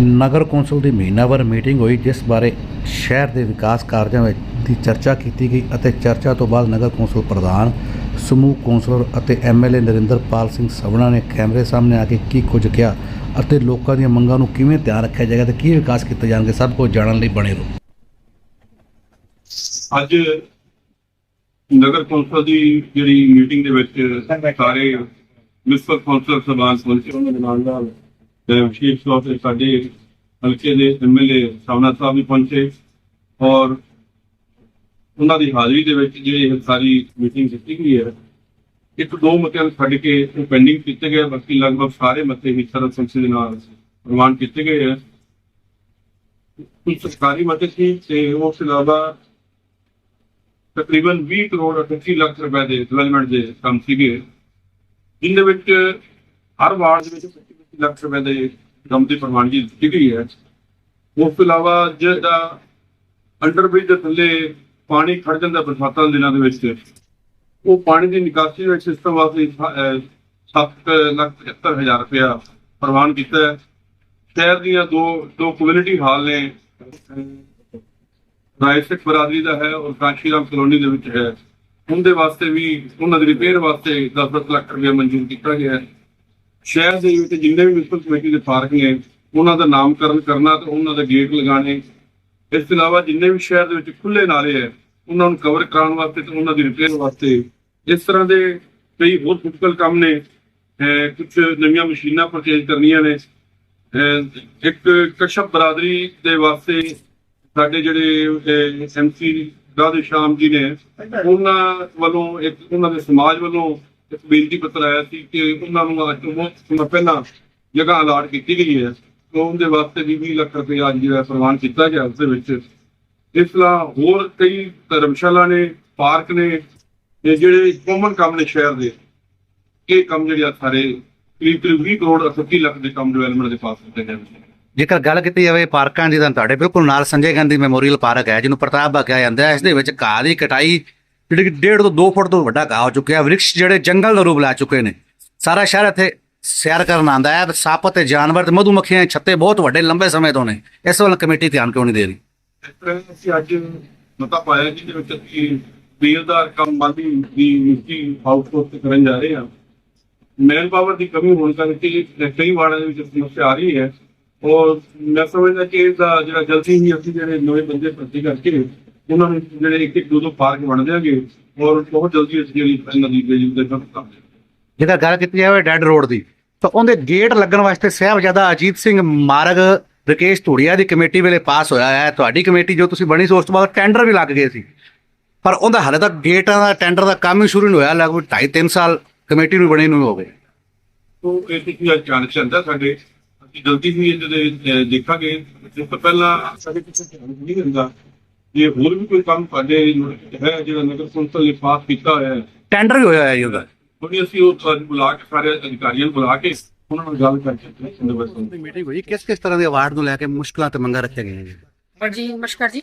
ਨਗਰ council ਦੀ ਮਹੀਨਾਵਾਰ meeting ਹੋਈ, ਜਿਸ ਬਾਰੇ ਸ਼ਹਿਰ ਦੇ ਵਿਕਾਸ ਕਾਰਜਾਂ ਵਿੱਚ ਦੀ ਚਰਚਾ ਕੀਤੀ ਗਈ ਅਤੇ ਚਰਚਾ ਤੋਂ ਬਾਅਦ ਨਗਰ ਕੌਂਸਲ ਪ੍ਰਧਾਨ, ਸਮੂਹ ਕੌਂਸਲਰ ਅਤੇ ਐਮਐਲਏ ਨਰਿੰਦਰਪਾਲ ਸਿੰਘ ਸਵਣਾ ਨੇ ਕੈਮਰੇ ਸਾਹਮਣੇ ਆ ਕੇ ਕੀ ਕੁਝ ਕਿਹਾ ਅਤੇ ਲੋਕਾਂ ਦੀਆਂ ਮੰਗਾਂ ਨੂੰ ਕਿਵੇਂ ਧਿਆਨ ਰੱਖਿਆ ਜਾਏਗਾ ਤੇ ਕੀ ਵਿਕਾਸ ਕੀਤੇ ਜਾਣਗੇ, ਸਭ ਕੁਝ ਜਾਣਨ ਲਈ ਬਣੇ ਰਹੋ। ਅੱਜ ਨਗਰ ਕੌਂਸਲ ਦੀ ਜਿਹੜੀ ਮੀਟਿੰਗ ਦੇ ਵਿੱਚ ਸਾਰੇ ਮਿਊਨਿਸਪਲ ਕੌਂਸਲ ਸਭਾਨ ਪਹੁੰਚੇ। ਉਹਨਾਂ ਦੇ ਨਾਲ ਨਾਲ ਵਿਸ਼ੇਸ਼ ਤੌਰ ਤੇ ਸਾਡੇ ਹਲਕੇ ਦੇ ਐਮਐਲਏ ਸਾਵਨਾ ਸਾਹਿਬ ਵੀ ਪਹੁੰਚੇ ਔਰ ਉਹਨਾਂ ਦੀ ਹਾਜ਼ਰੀ ਦੇ ਵਿੱਚ ਜਿਹੜੀ ਇਹ ਸਾਰੀ ਮੀਟਿੰਗ ਕੀਤੀ ਗਈ ਹੈ, ਇੱਕ ਦੋ ਮਤਿਆਂ ਨੂੰ ਛੱਡ ਕੇ ਪੈਂਡਿੰਗ ਕੀਤੇ ਗਏ ਬਾਕੀ ਲਗਭਗ ਸਾਰੇ ਮਤੇ ਹੀ ਸਰਵ ਸੰਮਤੀ ਦੇ ਨਾਲ ਪ੍ਰਵਾਨ ਕੀਤੇ ਗਏ ਹੈ ਕੁਝ ਸਰਕਾਰੀ ਮਤੇ ਸੀ ਤੇ ਉਸ ਤੋਂ ਇਲਾਵਾ ਤਕਰੀਬਨ 20 ਕਰੋੜ 38 ਲੱਖ ਰੁਪਏ ਦੇ ਡਿਵੈਲਪਮੈਂਟ ਦੇ ਕੰਮ ਸੀਗੇ ਜਿਨ੍ਹਾਂ ਵਿੱਚ ਹਰ ਵਾਰਡ ਦੇ ਵਿੱਚ ਲੱਖ ਰੁਪਏ ਦੇ ਕੰਮ ਦੀ ਪ੍ਰਵਾਨਗੀ ਦਿੱਤੀ ਗਈ ਹੈ। ਉਸ ਤੋਂ ਇਲਾਵਾ ਜਿਹੜਾ ਅੰਡਰਬ੍ਰਿਜ ਦੇ ਥੱਲੇ ਪਾਣੀ ਖੜ ਜਾਂਦਾ ਬਰਸਾਤਾਂ ਦੇ ਦਿਨਾਂ ਦੇ ਵਿੱਚ, ਉਹ ਪਾਣੀ ਦੀ ਨਿਕਾਸੀ ਦੇ ਸਿਸਟਮ ਵਾਸਤੇ 7 ਲੱਖ 75 ਰੁਪਇਆ ਪ੍ਰਵਾਨ ਕੀਤਾ ਹੈ। ਸ਼ਹਿਰ ਦੀਆਂ ਦੋ ਦੋ ਕਮਿਊਨਿਟੀ ਹਾਲ ਨੇ। ਰਾਏ ਸਿੱਖ ਬਰਾਦਰੀ ਦਾ ਹੈ ਔਰ ਕਾਂਸ਼ੀ ਰਾਮ ਕਲੋਨੀ ਦੇ ਵਿੱਚ ਹੈ। ਉਹਦੇ ਵਾਸਤੇ ਵੀ, ਉਹਨਾਂ ਦੀ ਰਿਪੇਅਰ ਵਾਸਤੇ 10 ਲੱਖ ਰੁਪਏ ਮਨਜ਼ੂਰ ਕੀਤਾ ਗਿਆ ਹੈ। ਸ਼ਹਿਰ ਦੇ ਵਿੱਚ ਜਿੰਨੇ ਵੀ ਮਿਊਨਿਸਪਲ ਕਮੇਟੀ ਦੇ ਪਾਰਕ ਨੇ ਉਹਨਾਂ ਦਾ ਨਾਮਕਰਨ ਕਰਨਾ ਤੇ ਉਹਨਾਂ ਦੇ ਗੇਟ ਲਗਾਣੇ ਇਸ ਤੋਂ ਇਲਾਵਾ ਜਿੰਨੇ ਵੀ ਸ਼ਹਿਰ ਦੇ ਵਿੱਚ ਖੁੱਲੇ ਨਾਲੇ ਹੈ ਉਹਨਾਂ ਨੂੰ ਕਵਰ ਕਰਾਉਣ ਵਾਸਤੇ ਤੇ ਉਹਨਾਂ ਦੀ ਰਿਪੇਅਰ ਵਾਸਤੇ ਇਸ ਤਰ੍ਹਾਂ ਦੇ ਕਈ ਹੋਰ ਟਿਪਕਲ ਕੰਮ ਨੇ। ਕੁਝ ਨਵੀਆਂ ਮਸ਼ੀਨਾਂ ਪਰਚੇਜ ਕਰਨੀਆਂ ਨੇ। ਇੱਕ ਕਸ਼ਪ ਬਰਾਦਰੀ ਦੇ ਵਾਸਤੇ ਸਾਡੇ ਜਿਹੜੇ ਐਮਸੀ ਰਾਧੇ ਸ਼ਾਮ ਜੀ ਨੇ ਉਹਨਾਂ ਵੱਲੋਂ ਇੱਕ ਉਹਨਾਂ ਦੇ ਸਮਾਜ ਵੱਲੋਂ ਇੱਕ ਬੇਨਤੀ ਪੱਤਰ ਆਇਆ ਸੀ ਕਿ ਉਹਨਾਂ ਨੂੰ ਅੱਜ ਤੋਂ ਪਹਿਲਾਂ ਜਗ੍ਹਾ ਅਲਾਟ ਕੀਤੀ ਗਈ ਹੈ। ਤੋਂ ਉਹਦੇ ਵਾਸਤੇ 20 ਲੱਖ ਰੁਪਏ ਅੱਜ ਜਿਹੜਾ ਪ੍ਰਵਾਨ ਕੀਤਾ ਗਿਆ ਉਸ ਦੇ ਵਿੱਚ। ਇਸ ਤਰ੍ਹਾਂ ਹੋਰ ਕਈ ਧਰਮਸ਼ਾਲਾ ਨੇ, ਪਾਰਕ ਨੇ ਇਹ ਜਿਹੜੇ ਕਾਮਨ ਕੰਮ ਨੇ ਸ਼ਹਿਰ ਦੇ, ਇਹ ਕੰਮ ਜਿਹੜੇ ਆ ਸਾਰੇ ਕਰੀਬ 20 ਕਰੋੜ 38 ਲੱਖ ਦੇ ਕੰਮ ਡਿਵੈਲਪਮੈਂਟ ਦੇ ਪਾਸ ਕੀਤੇ ਨੇ। ਜੇਕਰ ਗੱਲ ਕੀਤੀ ਜਾਵੇ ਪਾਰਕਾਂ ਦੀ, ਤਾਂ ਤੁਹਾਡੇ ਬਿਲਕੁਲ ਨਾਲ ਸੰਜੇ ਗਾਂਧੀ ਮੈਮੋਰੀਅਲ ਪਾਰਕ ਹੈ, ਜਿਹਨੂੰ ਪ੍ਰਤਾਪ ਬਾ ਕਿਹਾ ਜਾਂਦਾ ਹੈ। ਇਸ ਦੇ ਵਿੱਚ ਘਾਹ ਦੀ ਕਟਾਈ ਜਿਹੜੀ ਕਿ 1.5 ਤੋਂ 2 ਫੁੱਟ ਤੋਂ ਵੱਡਾ ਘਾਹ ਹੋ ਚੁੱਕਿਆ, ਵ੍ਰਿਕਸ਼ ਜਿਹੜੇ ਜੰਗਲ ਦਾ ਰੂਪ ਲੈ ਚੁੱਕੇ ਨੇ। ਸਾਰਾ ਸ਼ਹਿਰ ਇੱਥੇ ਸੈਰ ਕਰਨ ਆਉਂਦਾ ਹੈ, ਸੱਪ ਤੇ ਜਾਨਵਰ ਤੇ ਮਧੂ ਛੱਤੇ ਬਹੁਤ ਵੱਡੇ ਲੰਬੇ ਸਮੇਂ ਤੋਂ ਨੇ। ਇਸ ਵੱਲ ਕਮੇਟੀ ਧਿਆਨ ਕਿਉਂ ਨਹੀਂ ਦੇ ਰਹੀ? ਇਸ ਤਰ੍ਹਾਂ ਅਸੀਂ ਅੱਜ ਮਤਾ ਪਾਇਆ ਜਿਹਦੇ ਵਿੱਚ ਅਸੀਂ ਬੇਲਦਾਰ ਕੰਮ ਮਾਲੀ ਦੀ ਨੀਤੀ ਆਊਟਸੋਰਸ ਕਰਨ ਜਾ ਰਹੇ ਹਾਂ। ਮੈਨ ਪਾਵਰ ਦੀ ਕਮੀ ਹੋਣ ਕਰਕੇ ਕਈ ਵਾਰਾਂ ਦੇ ਵਿੱਚ ਸਮੱਸਿਆ ਆ ਰਹੀ ਹੈ। ਔਰ ਮੈਂ ਸਮਝਦਾ ਕਿ ਇਹਦਾ ਜਿਹੜਾ ਜਲਦੀ ਹੀ ਅਸੀਂ ਜਿਹੜੇ ਨਵੇਂ ਬੰਦੇ ਭਰਤੀ ਕਰਕੇ ਉਹਨਾਂ ਨੂੰ ਜਿਹੜੇ ਇੱਕ ਇੱਕ ਦੋ ਦੋ ਪਾਰਕ ਬਣ ਦੇਵਾਂਗੇ ਔਰ ਬਹੁਤ ਜਲਦੀ ਅਸੀਂ ਜਿਹੜੀ ਨਦੀ ਦੇ ਜੀ ਦੇ ਜੇਕਰ ਗੱਲ ਕੀਤੀ ਜਾਵੇ ਡੈਡ ਰੋਡ ਦੀ ਤਾਂ ਉਹਦੇ ਗੇਟ ਲੱਗਣ ਵਾਸਤੇ ਸਾਹਿਬਜ਼ਾਦਾ ਅਜੀਤ ਸਿੰਘ ਮਾਰਗ ਰਕੇਸ਼ ਧੂੜੀਆ ਦੀ ਕਮੇਟੀ ਵੇਲੇ ਪਾਸ ਹੋਇਆ ਹੈ। ਤੁਹਾਡੀ ਕਮੇਟੀ ਜੋ ਤੁਸੀਂ ਬਣੀ ਸੀ ਉਸ ਤੋਂ ਬਾਅਦ ਟੈਂਡਰ ਵੀ ਲੱਗ ਗਏ ਸੀ। ਪਰ ਉਹਦਾ ਹਾਲੇ ਤੱਕ ਗੇਟਾਂ ਦਾ ਟੈਂਡਰ ਦਾ ਕੰਮ ਹੀ ਸ਼ੁਰੂ ਨਹੀਂ ਹੋਇਆ ਲਗਭਗ 2.5 3 ਸਾਲ ਕਮੇਟੀ ਨੂੰ ਬਣੀ ਨੂੰ ਹੋ ਗਏ। ਤੋਂ ਇਹ ਤੁਸੀਂ ਅੱਜ ਜਾਣ ਚਾਹੁੰਦਾ ਸਾਡੇ? ਅਸੀਂ ਜਲਦੀ ਹੀ ਇਹਦੇ ਦੇਖਾਂਗੇ। ਇਸ ਤੋਂ ਪਹਿਲਾਂ ਸਾਡੇ ਕਿਸੇ ਨਹੀਂ ਦਿੰਦਾ। ਜੇ ਹੋਰ ਵੀ ਕੋਈ ਕੰਮ ਸਾਡੇ ਹੈ ਜਿਹੜਾ ਨਗਰ ਕੌਂਸਲ ਨੇ ਪਾਸ ਕੀਤਾ ਹੋਇਆ ਹੈ? ਟੈਂਡਰ ਵੀ ਹੋਇਆ ਹੈ ਜੀ ਉਹਦਾ। ਉਹਨੇ ਅਸੀਂ ਉਹ ਅੱਜ ਬੁਲਾ ਕੇ ਸਾਰੇ ਅਧਿਕਾਰੀਆਂ ਨੂੰ ਬੁਲਾ ਕੇ ਉਹਨਾਂ ਨਾਲ ਗੱਲ ਕਰਕੇ ਇਹਦੇ ਬਾਰੇ ਮੀਟਿੰਗ ਹੋਈ। ਕਿਸ ਕਿਸ ਤਰ੍ਹਾਂ ਦੇ ਅਵਾਰਡ ਨੂੰ ਲੈ ਕੇ ਮੁਸ਼ਕਲਾਂ ਤੇ ਮੰਗਾਂ ਰੱਖੀਆਂ ਗਈਆਂ ਜੀ? ਜੀ ਨਮਸਕਾਰ ਜੀ।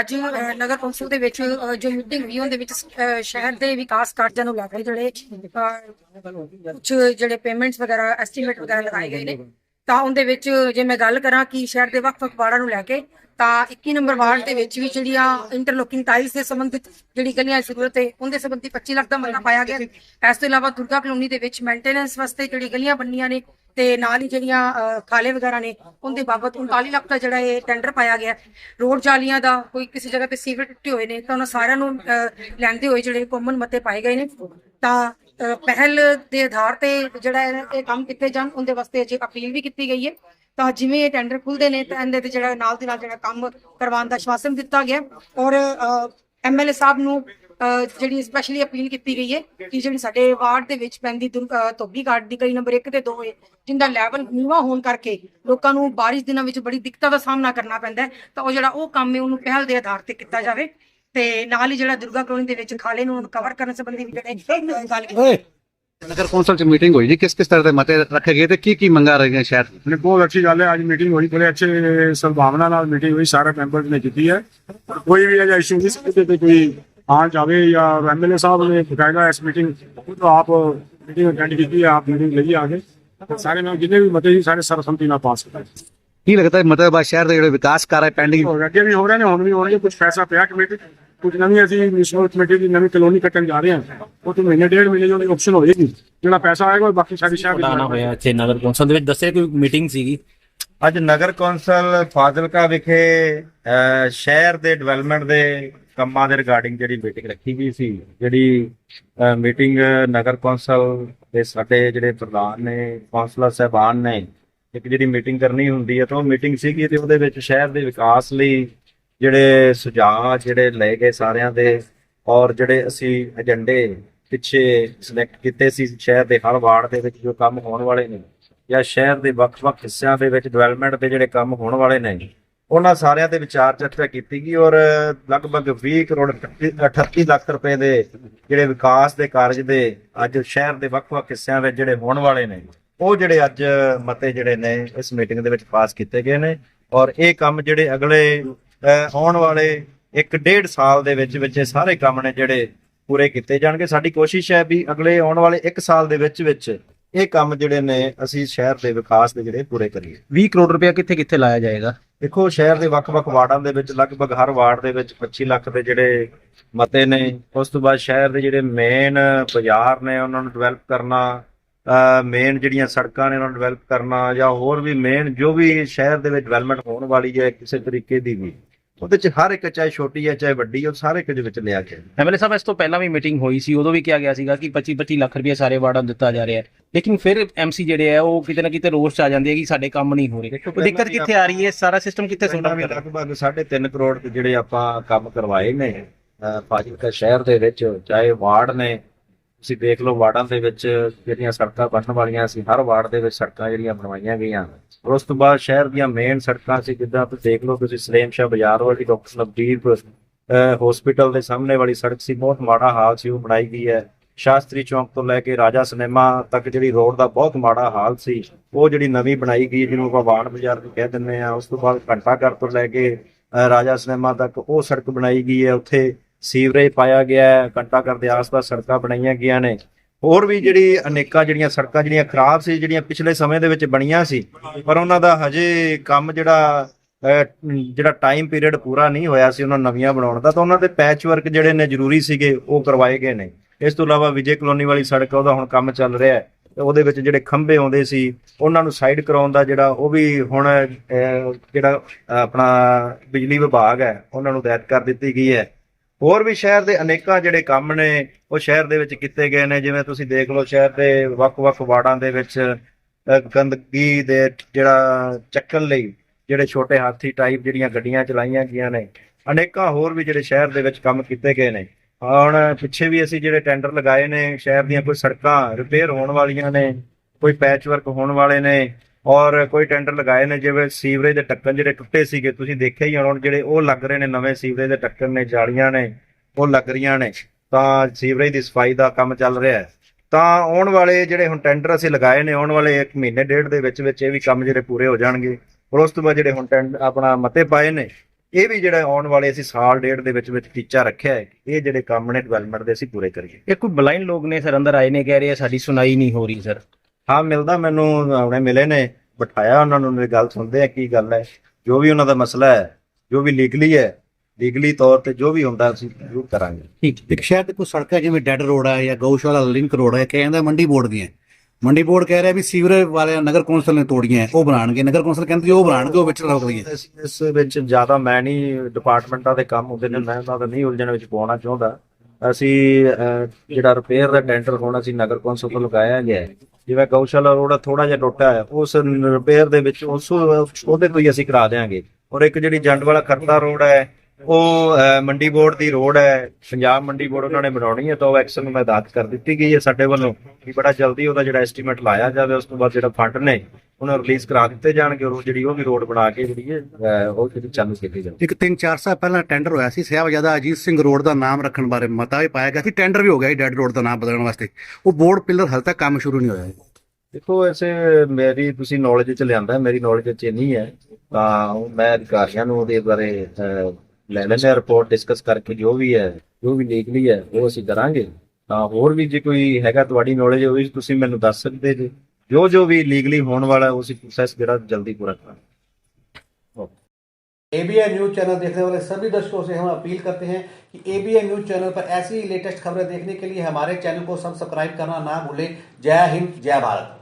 ਅੱਜ ਨਗਰ ਕੌਂਸਲ ਦੇ ਵਿੱਚ ਜੋ ਮੀਟਿੰਗ ਹੋਈ ਉਹਦੇ ਵਿੱਚ ਸ਼ਹਿਰ ਦੇ ਵਿਕਾਸ ਕਾਰਜਾਂ ਨੂੰ ਲੈ ਕੇ ਜਿਹੜੇ ਕੁਝ ਜਿਹੜੇ ਪੇਮੈਂਟਸ ਵਗੈਰਾ ਐਸਟੀਮੇਟ ਵਗੈਰਾ ਲਗਾਏ ਗਏ ਨੇ। ਤਾਂ ਉਹਦੇ ਵਿੱਚ ਜੇ ਮੈਂ ਗੱਲ ਕਰਾਂ ਕਿ ਸ਼ਹਿਰ ਦੇ ਵੱਖ-ਵੱਖ ਵਾਰਡਾਂ ਨੂੰ ਲੈ ਕੇ ਤਾਂ 21 ਨੰਬਰ ਵਾਰਡ ਦੇ ਵਿੱਚ ਵੀ ਜਿਹੜੀਆਂ ਇੰਟਰਲੋਕਿੰਗ ਟਾਈਲਸ ਦੇ ਸੰਬੰਧਿਤ ਜਿਹੜੀ ਗਲੀਆਂ ਜ਼ਰੂਰਤ ਹੈ, ਉਹਦੇ ਸੰਬੰਧੀ 25 ਲੱਖ ਦਾ ਮਤਾ ਪਾਇਆ ਗਿਆ। ਇਸ ਤੋਂ ਇਲਾਵਾ ਦੁਰਗਾ ਕਲੋਨੀ ਦੇ ਵਿੱਚ ਮੇਨਟੇਨੈਂਸ ਵਾਸਤੇ ਜਿਹੜੀ ਗਲੀਆਂ ਬਣਨੀਆਂ ਨੇ ਤੇ ਨਾਲ ਹੀ ਜਿਹੜੀਆਂ ਖਾਲੇ ਵਗੈਰਾ ਨੇ, ਉਹਦੇ ਬਾਬਤ 39 ਲੱਖ ਦਾ ਜਿਹੜਾ ਇਹ ਟੈਂਡਰ ਪਾਇਆ ਗਿਆ। ਰੋਡ ਜਾਲੀਆਂ ਦਾ ਕੋਈ ਕਿਸੇ ਜਗ੍ਹਾ ਤੇ ਸੀਵਰ ਟੁੱਟੇ ਹੋਏ ਨੇ, ਤਾਂ ਉਹਨਾਂ ਸਾਰਿਆਂ ਨੂੰ ਲੈਂਦੇ ਹੋਏ ਜਿਹੜੇ ਕੋਮਨ ਮਤੇ ਪਾਏ ਗਏ ਨੇ। ਤਾਂ ਪਹਿਲ ਦੇ ਆਧਾਰ ਤੇ ਜਿਹੜਾ ਇਹ- ਕੰਮ ਕੀਤੇ ਜਾਣ, ਉਹਦੇ ਵਾਸਤੇ ਅਜੇ ਅਪੀਲ ਵੀ ਕੀਤੀ ਗਈ ਹੈ। ਤਾਂ ਜਿਵੇਂ ਇਹ ਟੈਂਡਰ ਖੁੱਲਦੇ ਨੇ, ਤਾਂ ਇਹਦੇ ਤੇ ਜਿਹੜਾ ਨਾਲ ਦੀ ਨਾਲ ਜਿਹੜਾ ਕੰਮ ਕਰਵਾਉਣ ਦਾ ਆਸ਼ਵਾਸਨ ਦਿੱਤਾ ਗਿਆ। ਔਰ ਐਮਐਲਏ ਸਾਹਿਬ ਨੂੰ ਜਿਹੜੀ ਸਪੈਸ਼ਲੀ ਅਪੀਲ ਕੀਤੀ ਗਈ ਹੈ ਕਿ ਜਿਹੜੀ ਸਾਡੇ ਵਾਰਡ ਦੇ ਵਿੱਚ ਪੈਂਦੀ ਧੋਬੀ ਘਾਟ ਦੀ ਗਲੀ ਨੰਬਰ 1 ਤੇ 2 ਹੈ, ਜਿੰਦਾ ਲੈਵਲ ਨੀਵਾਂ ਹੋਣ ਕਰਕੇ ਲੋਕਾਂ ਨੂੰ ਬਾਰਿਸ਼ ਦਿਨਾਂ ਵਿੱਚ ਬੜੀ ਦਿੱਕਤਾਂ ਦਾ ਸਾਹਮਣਾ ਕਰਨਾ ਪੈਂਦਾ ਤਾਂ ਉਹ ਜਿਹੜਾ ਉਹ ਕੰਮ ਹੈ, ਉਹਨੂੰ ਪਹਿਲ ਦੇ ਆਧਾਰ ਤੇ ਕੀਤਾ ਜਾਵੇ। ਤੇ ਨਾਲ ਹੀ ਜਿਹੜਾ ਦੁਰਗਾ ਕਲੋਨੀ ਦੇ ਵਿੱਚ ਖਾਲੇ ਨੂੰ ਕਵਰ ਕਰਨ ਸੰਬੰਧੀ ਵੀ ਜਿਹੜੇ ਗੱਲ ਕੀਤੀ ਨਗਰ ਕੌਂਸਲ ਚ ਮੀਟਿੰਗ ਹੋਈ ਜੀ ਕਿਸ ਕਿਸ ਤਰ੍ਹਾਂ ਦੇ ਮਤੇ ਰੱਖੇ ਗਏ ਤੇ ਕੀ ਕੀ ਮੰਗਾਂ ਰਹੀਆਂ ਸ਼ਹਿਰ ਨੇ ਬਹੁਤ ਅੱਛੀ ਗੱਲ ਹੈ ਅੱਜ ਮੀਟਿੰਗ ਹੋਈ ਬੜੇ ਅੱਛੇ ਸੰਭਾਵਨਾ ਨਾਲ ਮੀਟਿੰਗ ਹੋਈ ਸਾਰੇ ਮੈਂਬਰ ਨੇ ਕੀਤੀ ਹੈ। ਕੋਈ ਵੀ ਅਜਾ ਇਸ਼ੂ ਨਹੀਂ ਸੀ ਤੇ ਕੋਈ ਆਣ ਜਾਵੇ ਜਾਂ ਐਮਐਲਏ ਸਾਹਿਬ ਨੇ ਬਕਾਇਦਾ ਇਸ ਮੀਟਿੰਗ ਖੁਦ ਆਪ ਮੀਟਿੰਗ ਅਟੈਂਡ ਕੀਤੀ ਆਪ ਮੀਟਿੰਗ ਲਈ ਆ ਤੇ ਸਾਰੇ ਮੈਂ ਜਿੰਨੇ ਵੀ ਮਤੇ ਸੀ ਸਾਰੇ ਸਰਬਸੰਮਤੀ ਨਾਲ ਪਾਸ ਕੀਤੇ ਕੀ ਲੱਗਦਾ ਹੈ ਮਤਲਬ ਆ ਸ਼ਹਿਰ ਦੇ ਜਿਹੜੇ ਵਿਕਾਸ ਕਾਰਜ ਪੈਂਡਿੰਗ ਅੱਗੇ ਵੀ ਹੋ ਰਹੇ ਨੇ ਹੁਣ ਵੀ ਹੋਣਗੇ ਕੁਝ ਪੈਸਾ ਪਿਆ ਕਮੇਟੀ ਕੁਝ ਨਵੀਂ ਅਸੀਂ ਮਿਊਨਿਸਪਲ ਕਮੇਟੀ ਦੀ ਨਵੀਂ ਕਲੋਨੀ ਕੱਟਣ ਜਾ ਰਹੇ ਹਾਂ। ਉਹ ਤੋਂ ਮਹੀਨੇ ਡੇਢ ਮਹੀਨੇ ਦੀ ਆਪਸ਼ਨ ਹੋਏਗੀ। ਜਿਹੜਾ ਪੈਸਾ ਆਏਗਾ ਉਹ ਬਾਕੀ ਸਾਡੀ ਸ਼ਹਿਰ ਦੀ ਉਡਾਣਾ ਹੋਇਆ ਇੱਥੇ ਨਗਰ ਕੌਂਸਲ ਦੇ ਵਿੱਚ। ਦੱਸਿਆ ਕੋਈ ਮੀਟਿੰਗ ਸੀਗੀ? ਅੱਜ ਨਗਰ ਕੌਂਸਲ ਫਾਜ਼ਿਲਕਾ ਵਿਖੇ ਸ਼ਹਿਰ ਦੇ ਡਿਵੈਲਪਮੈਂਟ ਦੇ ਕੰਮਾਂ ਦੇ ਰਿਗਾਰਡਿੰਗ ਜਿਹੜੀ ਮੀਟਿੰਗ ਰੱਖੀ ਗਈ ਸੀ ਜਿਹੜੀ ਮੀਟਿੰਗ ਨਗਰ ਕੌਂਸਲ ਦੇ ਸਾਡੇ ਜਿਹੜੇ ਪ੍ਰਧਾਨ ਨੇ ਕੌਂਸਲਰ ਸਾਹਿਬਾਨ ਨੇ ਇੱਕ ਜਿਹੜੀ ਮੀਟਿੰਗ ਕਰਨੀ ਹੁੰਦੀ ਹੈ ਤਾਂ ਉਹ ਮੀਟਿੰਗ ਸੀਗੀ ਤੇ ਉਹਦੇ ਵਿੱਚ ਸ਼ਹਿਰ ਦੇ ਵਿਕਾਸ ਲਈ ਜਿਹੜੇ ਸੁਝਾਅ, ਜਿਹੜੇ ਲਏ ਗਏ ਸਾਰਿਆਂ ਦੇ ਔਰ ਜਿਹੜੇ ਅਸੀਂ ਏਜੰਡੇ ਪਿੱਛੇ ਸਿਲੈਕਟ ਕੀਤੇ ਸੀ ਸ਼ਹਿਰ ਦੇ ਹਰ ਵਾਰਡ ਦੇ ਵਿੱਚ ਜੋ ਕੰਮ ਹੋਣ ਵਾਲੇ ਨੇ ਜਾਂ ਸ਼ਹਿਰ ਦੇ ਵੱਖ-ਵੱਖ ਹਿੱਸਿਆਂ ਦੇ ਵਿੱਚ ਡਿਵੈਲਪਮੈਂਟ ਦੇ ਜਿਹੜੇ ਕੰਮ ਹੋਣ ਵਾਲੇ ਨੇ, ਉਹਨਾਂ ਸਾਰਿਆਂ ਦੇ ਵਿਚਾਰ ਚਰਚਾ ਕੀਤੀ ਗਈ ਔਰ ਲਗਭਗ 20 ਕਰੋੜ 38 ਲੱਖ ਰੁਪਏ ਦੇ ਜਿਹੜੇ ਵਿਕਾਸ ਦੇ ਕਾਰਜ ਦੇ ਅੱਜ ਸ਼ਹਿਰ ਦੇ ਵੱਖ-ਵੱਖ ਹਿੱਸਿਆਂ ਵਿੱਚ ਜਿਹੜੇ ਹੋਣ ਵਾਲੇ ਨੇ, ਉਹ ਜਿਹੜੇ ਅੱਜ ਮਤੇ ਜਿਹੜੇ ਨੇ, ਇਸ ਮੀਟਿੰਗ ਦੇ ਵਿੱਚ ਪਾਸ ਕੀਤੇ ਗਏ ਨੇ ਔਰ ਇਹ ਕੰਮ ਜਿਹੜੇ ਅਗਲੇ ਆਉਣ ਵਾਲੇ ਇੱਕ ਡੇਢ ਸਾਲ ਦੇ ਵਿੱਚ ਵਿੱਚ ਇਹ ਸਾਰੇ ਕੰਮ ਨੇ ਜਿਹੜੇ ਪੂਰੇ ਕੀਤੇ ਜਾਣਗੇ। ਸਾਡੀ ਕੋਸ਼ਿਸ਼ ਹੈ ਵੀ ਅਗਲੇ ਆਉਣ ਵਾਲੇ 1 ਸਾਲ ਦੇ ਵਿੱਚ ਵਿੱਚ ਇਹ ਕੰਮ ਜਿਹੜੇ ਨੇ ਅਸੀਂ ਸ਼ਹਿਰ ਦੇ ਵਿਕਾਸ ਦੇ ਜਿਹੜੇ ਪੂਰੇ ਕਰੀਏ। 20 ਕਰੋੜ ਰੁਪਇਆ ਕਿੱਥੇ ਕਿੱਥੇ ਲਾਇਆ ਜਾਏਗਾ? ਦੇਖੋ ਸ਼ਹਿਰ ਦੇ ਵੱਖ-ਵੱਖ ਵਾਰਡਾਂ ਦੇ ਵਿੱਚ ਲਗਭਗ ਹਰ ਵਾਰਡ ਦੇ ਵਿੱਚ 25 ਲੱਖ ਦੇ ਜਿਹੜੇ ਮਤੇ ਨੇ। ਉਸ ਤੋਂ ਬਾਅਦ ਸ਼ਹਿਰ ਦੇ ਜਿਹੜੇ ਮੇਨ ਬਾਜ਼ਾਰ ਨੇ ਉਹਨਾਂ ਨੂੰ ਡਿਵੈਲਪ ਕਰਨਾ ਮੇਨ ਜਿਹੜੀਆਂ ਸੜਕਾਂ ਨੇ ਉਹਨਾਂ ਨੂੰ ਡਿਵੈਲਪ ਕਰਨਾ ਜਾਂ ਹੋਰ ਵੀ ਮੇਨ ਜੋ ਵੀ ਸ਼ਹਿਰ ਦੇ ਵਿੱਚ ਡਿਵੈਲਪਮੈਂਟ ਹੋਣ ਵਾਲੀ ਹੈ ਕਿਸੇ ਤਰੀਕੇ ਦੀ ਵੀ। ਉਹਦੇ ਚ ਹਰ ਇੱਕ ਚਾਹੇ ਛੋਟੀ ਹੈ ਚਾਹੇ ਵੱਡੀ ਹੈ ਉਹ ਸਾਰੇ ਕੁਝ ਵਿੱਚ ਲਿਆ ਗਿਆ ਐਮਐਲਏ ਸਾਹਿਬ ਇਸ ਤੋਂ ਪਹਿਲਾਂ ਵੀ ਮੀਟਿੰਗ ਹੋਈ ਸੀ ਉਦੋਂ ਵੀ ਕਿਹਾ ਗਿਆ ਸੀਗਾ ਕਿ 25 25 ਲੱਖ ਰੁਪਇਆ ਸਾਰੇ ਵਾਰਡਾਂ ਨੂੰ ਦਿੱਤਾ ਜਾ ਰਿਹਾ ਹੈ। ਲੇਕਿਨ ਫਿਰ ਐਮਸੀ ਜਿਹੜੇ ਆ ਉਹ ਕਿਤੇ ਨਾ ਕਿਤੇ ਰੋਸ ਚ ਆ ਜਾਂਦੇ ਆ ਕਿ ਸਾਡੇ ਕੰਮ ਨਹੀਂ ਹੋ ਰਹੇ। ਉਹ ਦਿੱਕਤ ਕਿੱਥੇ ਆ ਰਹੀ ਹੈ? ਸਾਰਾ ਸਿਸਟਮ ਕਿੱਥੇ ਸੁਣਦਾ ਵੀ ਲਗਭਗ 3.5 ਕਰੋੜ ਜਿਹੜੇ ਆਪਾਂ ਕੰਮ ਕਰਵਾਏ ਨੇ ਫਾਜ਼ਿਲਕਾ ਸ਼ਹਿਰ ਦੇ ਵਿੱਚ ਚਾਹੇ ਵਾਰਡ ਨੇ ਤੁਸੀਂ ਦੇਖ ਲਓ ਵਾਰਡਾਂ ਦੇ ਵਿੱਚ ਜਿਹੜੀਆਂ ਸੜਕਾਂ ਬਣਨ ਵਾਲੀਆਂ ਸੀ, ਹਰ ਵਾਰਡ ਦੇ ਵਿੱਚ ਸੜਕਾਂ ਜਿਹੜੀਆਂ ਬਣਵਾਈਆਂ ਗਈਆਂ ਔਰ ਉਸ ਤੋਂ ਬਾਅਦ ਸ਼ਹਿਰ ਦੀਆਂ ਮੇਨ ਸੜਕਾਂ ਸੀ, ਜਿੱਦਾਂ ਤੁਸੀਂ ਦੇਖ ਲਓ, ਤੁਸੀਂ ਸਲੇਮ ਸ਼ਾਹ ਬਾਜ਼ਾਰ ਵਾਲੀ ਡਾਕਟਰ ਨਵਦੀਪ ਹਸਪੀਟਲ ਦੇ ਸਾਹਮਣੇ ਵਾਲੀ ਸੜਕ ਸੀ, ਬਹੁਤ ਮਾੜਾ ਹਾਲ ਸੀ, ਉਹ ਬਣਾਈ ਗਈ ਹੈ। ਸ਼ਾਸਤਰੀ ਚੌਂਕ ਤੋਂ ਲੈ ਕੇ ਰਾਜਾ ਸਿਨੇਮਾ ਤੱਕ ਜਿਹੜੀ ਰੋਡ ਦਾ ਬਹੁਤ ਮਾੜਾ ਹਾਲ ਸੀ, ਉਹ ਜਿਹੜੀ ਨਵੀਂ ਬਣਾਈ ਗਈ, ਜਿਹਨੂੰ ਆਪਾਂ ਵਾਰਡ ਬਾਜ਼ਾਰ ਵੀ ਕਹਿ ਦਿੰਦੇ ਆ ਉਸ ਤੋਂ ਬਾਅਦ ਘੰਟਾ ਘਰ ਤੋਂ ਲੈ ਕੇ ਰਾਜਾ ਸਿਨੇਮਾ ਤੱਕ ਉਹ ਸੜਕ ਬਣਾਈ ਗਈ ਹੈ, ਉੱਥੇ ਸੀਵਰੇਜ ਪਾਇਆ ਗਿਆ ਹੈ ਘੰਟਾ ਘਰ ਦੇ ਆਸ-ਪਾਸ ਸੜਕਾਂ ਬਣਾਈਆਂ ਗਈਆਂ ਨੇ। ਹੋਰ ਵੀ ਜਿਹੜੀ ਅਨੇਕਾਂ ਜਿਹੜੀਆਂ ਸੜਕਾਂ ਜਿਹੜੀਆਂ ਖਰਾਬ ਸੀ, ਜਿਹੜੀਆਂ ਪਿਛਲੇ ਸਮੇਂ ਦੇ ਵਿੱਚ ਬਣੀਆਂ ਸੀ, ਪਰ ਉਹਨਾਂ ਦਾ ਹਜੇ ਕੰਮ ਜਿਹੜਾ ਜਿਹੜਾ ਟਾਈਮ ਪੀਰੀਅਡ ਪੂਰਾ ਨਹੀਂ ਹੋਇਆ ਸੀ ਉਹਨਾਂ ਨਵੀਆਂ ਬਣਾਉਣ ਦਾ, ਤਾਂ ਉਹਨਾਂ ਦੇ ਪੈਚ ਵਰਕ ਜਿਹੜੇ ਨੇ ਜ਼ਰੂਰੀ ਸੀਗੇ, ਉਹ ਕਰਵਾਏ ਗਏ ਨੇ। ਇਸ ਤੋਂ ਇਲਾਵਾ ਵਿਜੇ ਕਲੋਨੀ ਵਾਲੀ ਸੜਕ, ਉਹਦਾ ਹੁਣ ਕੰਮ ਚੱਲ ਰਿਹਾ ਹੈ। ਤੇ ਉਹਦੇ ਵਿੱਚ ਜਿਹੜੇ ਖੰਭੇ ਆਉਂਦੇ ਸੀ, ਉਹਨਾਂ ਨੂੰ ਸਾਈਡ ਕਰਾਉਣ ਦਾ ਜਿਹੜਾ, ਉਹ ਵੀ ਹੁਣ ਜਿਹੜਾ ਆਪਣਾ ਬਿਜਲੀ ਵਿਭਾਗ ਹੈ, ਉਹਨਾਂ ਨੂੰ ਹਦਾਇਤ ਕਰ ਦਿੱਤੀ ਗਈ ਹੈ। ਹੋਰ ਵੀ ਸ਼ਹਿਰ ਦੇ ਅਨੇਕਾਂ ਜਿਹੜੇ ਕੰਮ ਨੇ, ਉਹ ਸ਼ਹਿਰ ਦੇ ਵਿੱਚ ਕੀਤੇ ਗਏ ਨੇ, ਜਿਵੇਂ ਤੁਸੀਂ ਦੇਖ ਲਓ ਸ਼ਹਿਰ ਦੇ ਵੱਖ-ਵੱਖ ਵਾਰਡਾਂ ਦੇ ਵਿੱਚ ਗੰਦਗੀ ਦੇ ਜਿਹੜਾ ਚੱਕਣ ਲਈ ਜਿਹੜੇ ਛੋਟੇ ਹਾਥੀ ਟਾਈਪ ਜਿਹੜੀਆਂ ਗੱਡੀਆਂ ਚਲਾਈਆਂ ਗਈਆਂ ਨੇ, ਅਨੇਕਾਂ ਹੋਰ ਵੀ ਜਿਹੜੇ ਸ਼ਹਿਰ ਦੇ ਵਿੱਚ ਕੰਮ ਕੀਤੇ ਗਏ ਨੇ। ਹੁਣ ਪਿੱਛੇ ਵੀ ਅਸੀਂ ਜਿਹੜੇ ਟੈਂਡਰ ਲਗਾਏ ਨੇ, ਸ਼ਹਿਰ ਦੀਆਂ ਕੋਈ ਸੜਕਾਂ ਰਿਪੇਅਰ ਹੋਣ ਵਾਲੀਆਂ ਨੇ, ਕੋਈ ਪੈਚ ਵਰਕ ਹੋਣ ਵਾਲੇ ਨੇ ਔਰ ਕੋਈ ਟੈਂਡਰ ਲਗਾਏ ਨੇ ਜਿਵੇਂ ਸੀਵਰੇਜ ਦੇ ਟੱਕਣ ਜਿਹੜੇ ਟੁੱਟੇ ਸੀਗੇ ਤੁਸੀਂ ਦੇਖਿਆ ਹੀ ਹੋਣਾ ਜਿਹੜੇ ਉਹ ਲੱਗ ਰਹੇ ਨੇ ਨਵੇਂ ਸੀਵਰੇਜ ਦੇ ਟੱਕਣ ਨੇ ਜਾਲੀਆਂ ਨੇ ਉਹ ਲੱਗ ਰਹੀਆਂ ਨੇ ਤਾਂ ਸੀਵਰੇਜ ਦੀ ਸਫ਼ਾਈ ਦਾ ਕੰਮ ਚੱਲ ਰਿਹਾ ਹੈ। ਤਾਂ ਆਉਣ ਵਾਲੇ ਜਿਹੜੇ ਹੁਣ ਟੈਂਡਰ ਅਸੀਂ ਲਗਾਏ ਨੇ ਆਉਣ ਵਾਲੇ 1 ਮਹੀਨੇ ਡੇਢ ਦੇ ਵਿੱਚ ਵਿੱਚ ਇਹ ਵੀ ਕੰਮ ਜਿਹੜੇ ਪੂਰੇ ਹੋ ਜਾਣਗੇ। ਔਰ ਉਸ ਤੋਂ ਬਾਅਦ ਜਿਹੜੇ ਹੁਣ ਟੈਂਡ ਆਪਣਾ ਮਤੇ ਪਾਏ ਨੇ ਇਹ ਵੀ ਜਿਹੜਾ ਆਉਣ ਵਾਲੇ ਅਸੀਂ ਸਾਲ ਡੇਢ ਦੇ ਵਿੱਚ ਵਿੱਚ ਟੀਚਾ ਰੱਖਿਆ ਹੈ ਇਹ ਜਿਹੜੇ ਕੰਮ ਨੇ ਡਿਵੈਲਪਮੈਂਟ ਦੇ ਅਸੀਂ ਪੂਰੇ ਕਰੀਏ। ਇਹ ਕੋਈ ਬਲਾਈਂਡ ਲੋਕ ਨੇ ਸਰ ਅੰਦਰ ਆਏ ਨੇ ਕਹਿ ਰਹੇ ਸਾਡੀ ਸੁਣਾਈ ਨਹੀਂ ਹੋ ਰਹੀ ਸਰ। ਹਾਂ ਮਿਲਦਾ ਮੈਨੂੰ ਹੁਣੇ ਮਿਲੇ ਨੇ। ਬਿਠਾਇਆ ਉਹਨਾਂ ਨੂੰ ਮੇਰੀ ਗੱਲ ਸੁਣਦੇ ਆ ਕੀ ਗੱਲ ਹੈ? ਜੋ ਵੀ ਉਹਨਾਂ ਦਾ ਮਸਲਾ ਹੈ ਜੋ ਵੀ ਲੀਗਲੀ ਹੈ ਲੀਗਲੀ ਤੌਰ ਤੇ ਜੋ ਵੀ ਹੁੰਦਾ ਅਸੀਂ ਜ਼ਰੂਰ ਕਰਾਂਗੇ। ਠੀਕ। ਇੱਕ ਸ਼ਹਿਰ ਦੇ ਕੋਈ ਸੜਕਾਂ ਜਿਵੇਂ ਡੈਡ ਰੋਡ ਹੈ ਜਾਂ ਗਊਸ਼ਾਲਾ ਲਿੰਕ ਰੋਡ ਹੈ ਕਹਿੰਦਾ ਮੰਡੀ ਬੋਰਡ ਦੀਆਂ। ਮੰਡੀ ਬੋਰਡ ਕਹਿ ਰਿਹਾ ਵੀ ਸੀਵਰੇਜ ਵਾਲੇ ਨਗਰ ਕੌਂਸਲ ਨੇ ਤੋੜੀਆਂ ਉਹ ਬਣਾਣਗੇ ਨਗਰ ਕੌਂਸਲ ਕਹਿੰਦੀ ਉਹ ਬਣਾਣਗੇ ਉਹ ਵਿੱਚ ਰੋਕ ਲਈਏ ਇਸ ਵਿੱਚ ਜ਼ਿਆਦਾ ਮੈਂ ਨਹੀਂ ਡਿਪਾਰਟਮੈਂਟਾਂ ਦੇ ਕੰਮ ਹੁੰਦੇ ਨੇ ਮੈਂ ਉਹਨਾਂ ਦਾ ਨਹੀਂ ਉਲਝਣ ਵਿੱਚ ਪਾਉਣਾ ਚਾਹੁੰਦਾ। ਅਸੀਂ ਜਿਹੜਾ ਰਿਪੇਅਰ ਦਾ ਟੈਂਡਰ ਹੋਣਾ ਸੀ ਨਗਰ ਕੌਂਸਲ ਤੋਂ ਲਗਾਇਆ ਗਿਆ ਹੈ। ਜਿਵੇਂ ਗਊਸ਼ਾਲਾ ਰੋਡ ਥੋੜਾ ਜਿਹਾ ਟੁੱਟਾ ਹੈ ਉਸ ਰਿਪੇਅਰ ਦੇ ਵਿੱਚ ਉਸ ਉਹਦੇ ਤੋਂ ਹੀ ਅਸੀਂ ਕਰਾ ਦੇਾਂਗੇ ਔਰ ਇੱਕ ਜਿਹੜੀ ਜੰਡ ਵਾਲਾ ਖਰਤਾ ਰੋਡ ਹੈ ਉਹ ਮੰਡੀ ਬੋਰਡ ਦੀ ਰੋਡ ਹੈ ਪੰਜਾਬ ਮੰਡੀ ਬੋਰਡ ਉਹਨਾਂ ਨੇ ਬਣਾਉਣੀ ਹੈ ਤਾਂ ਉਹ ਐਕਸ਼ਨ ਨੂੰ ਮੈਂ ਦਾਤ ਕਰ ਦਿੱਤੀ ਗਈ ਹੈ ਸਾਡੇ ਵੱਲੋਂ ਕਿ ਬੜਾ ਜਲਦੀ ਉਹਦਾ ਜਿਹੜਾ ਐਸਟੀਮੇਟ ਲਾਇਆ ਜਾਵੇ ਉਸ ਤੋਂ ਬਾਅਦ ਜਿਹੜਾ ਫੰਡ ਨੇ ਉਹਨਾਂ ਰਿਲੀਜ਼ ਕਰਾ ਦਿੱਤੇ ਜਾਣਗੇ ਉਹ ਜਿਹੜੀ ਉਹ ਵੀ ਰੋਡ ਬਣਾ ਕੇ ਜਿਹੜੀ ਹੈ ਉਹ ਜਿਹੜੀ ਚਾਲੂ ਕੀਤੀ ਜਾਵੇ ਇੱਕ ਤਿੰਨ ਚਾਰ ਸਾਲ ਪਹਿਲਾਂ ਟੈਂਡਰ ਹੋਇਆ ਸੀ ਸਾਹਿਬਜ਼ਾਦਾ ਅਜੀਤ ਸਿੰਘ ਰੋਡ ਦਾ ਨਾਮ ਰੱਖਣ ਬਾਰੇ ਮਤਾ ਵੀ ਪਾਇਆ ਗਿਆ ਸੀ ਟੈਂਡਰ ਵੀ ਹੋ ਗਿਆ ਸੀ ਡੈਡ ਰੋਡ ਦਾ ਨਾਮ ਬਦਲਣ ਵਾਸਤੇ। ਉਹ ਬੋਰਡ ਪਿਲਰ ਹਾਲੇ ਤੱਕ ਕੰਮ ਸ਼ੁਰੂ ਨਹੀਂ ਹੋਇਆ ਹੈ ਦੇਖੋ ਐਸੇ ਮੇਰੀ ਤੁਸੀਂ ਨੌਲੇਜ ਚ ਲਿਆਂਦਾ ਮੇਰੀ ਨੌਲੇਜ ਚ ਨਹੀਂ ਹੈ ਤਾਂ ਮੈਂ ਅਧਿਕਾਰੀਆਂ ਨੂੰ ਉਹਦੇ ਬਾਰੇ ਅਹ, ਲੈ ਲੈਣੇ ਰਿਪੋਰਟ ਡਿਸਕਸ ਕਰਕੇ ਜੋ ਵੀ ਹੈ ਜੋ ਵੀ ਲੀਗਲੀ ਹੈ ਉਹ ਅਸੀਂ ਕਰਾਂਗੇ ਤਾਂ ਹੋਰ ਵੀ ਜੇ ਕੋਈ ਹੈਗਾ ਤੁਹਾਡੀ ਨੌਲੇਜ ਹੋਵੇ ਤੁਸੀਂ ਮੈਨੂੰ ਦੱਸ ਸਕਦੇ ਜੇ ਜੋ ਜੋ ਵੀ ਲੀਗਲੀ ਹੋਣ ਵਾਲਾ ਹੈ, ਉਹ ਅਸੀਂ ਪ੍ਰੋਸੈਸ ਜਿਹੜਾ ਜਲਦੀ ਪੂਰਾ ਕਰਾਂਗੇ एबीएन न्यूज चैनल देखने वाले सभी दर्शकों से हम अपील करते हैं कि एबीएन न्यूज चैनल पर ऐसी ही लेटेस्ट खबरें देखने के लिए हमारे चैनल को सब्सक्राइब करना ना भूलें जय हिंद जय भारत